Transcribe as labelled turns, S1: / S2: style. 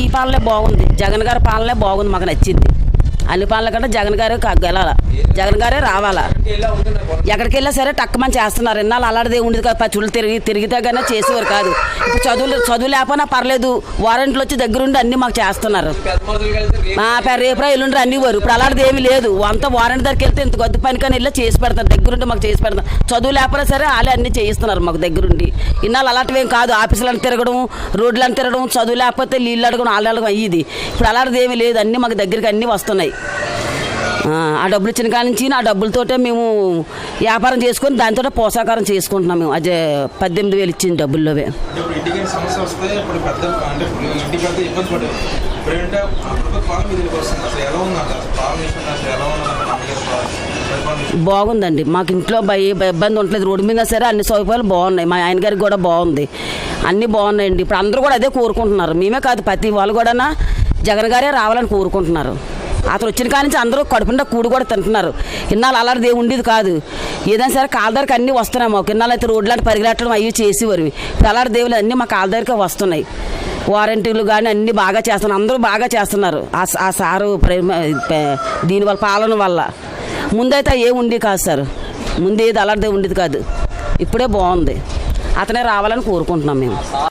S1: ఈ పాలనే బాగుంది. జగన్ గారి పాలనే బాగుంది. మాకు నచ్చింది. అన్ని పనుల కంటే జగన్ గారే కా- గెలాల. జగన్ గారే రావాలా. ఎక్కడికి వెళ్ళా సరే టక్కమని చేస్తున్నారు. ఇన్నాళ్ళు అలాంటిదే ఉండేది కదా పచ్చులు తిరిగి తిరిగితే కానీ చేసేవారు కాదు. ఇప్పుడు చదువులు చదువు లేకపోయినా పర్లేదు. వారంట్లు వచ్చి దగ్గరుండి అన్ని మాకు చేస్తున్నారు. మా పేరు రేపు ఎల్లుండి అన్ని వారు. ఇప్పుడు అలాంటిది ఏమీ లేదు. అంత వారంట్ దగ్గరికి వెళ్తే ఇంత కొద్ది పని కానీ వెళ్ళి చేసి పెడతారు. దగ్గరుండి మాకు చేసి పెడతారు. చదువు లేకపోయినా సరే వాళ్ళే అన్ని చేయిస్తున్నారు మాకు దగ్గరుండి. ఇన్నాళ్ళు అలాంటివి ఏం కాదు. ఆఫీసులను తిరగడం రోడ్లను తిరగడం చదువు లేకపోతే నీళ్ళు అడగడం వాళ్ళు అడగడం అయ్యేది ఇప్పుడు అలాంటిది ఏమీ లేదు. అన్నీ మాకు దగ్గరికి అన్నీ వస్తున్నాయి. ఆ, డబ్బులు ఇచ్చిన కాడి నుంచి ఆ డబ్బులతోటే మేము వ్యాపారం చేసుకొని దాంతో పోషాకారం చేసుకుంటున్నాం మేము. అదే పద్దెనిమిది వేలు ఇచ్చిన డబ్బుల్లోవే. బాగుందండి. మాకు ఇంట్లో భయ ఇబ్బంది ఉండలేదు రోడ్డు మీద సరే అన్ని సౌకర్యాలు బాగున్నాయి. మా ఆయన గారికి కూడా బాగుంది. అన్నీ బాగున్నాయండి. ఇప్పుడు అందరూ కూడా అదే కోరుకుంటున్నారు. మేమే కాదు ప్రతి వాళ్ళు కూడా జగన్ గారే రావాలని కోరుకుంటున్నారు. అతను వచ్చిన కాడి నుంచి అందరూ కడుపుండా కూడు కూడా తింటున్నారు. ఇన్నాళ్ళు అలాంటిది ఉండేది కాదు. ఏదైనా సరే కాలదారికి అన్నీ వస్తున్నాయి మాకు. ఇన్నాళ్ళు అయితే రోడ్లాంటి పరిగెట్టడం అవి చేసేవారు ఇప్పుడు అలాంటి దేవులు అన్నీ మా కాలదారికే వస్తున్నాయి. వారంటీలు కానీ అన్నీ బాగా చేస్తున్నారు. అందరూ బాగా చేస్తున్నారు. ఆ సారు ప్రేమ వల్ల పాలన వల్ల. ముందైతే ఏ ఉండి కాదు సార్. ముందు ఏది అలాంటిది ఉండేది కాదు. ఇప్పుడే బాగుంది. అతనే రావాలని కోరుకుంటున్నాం మేము.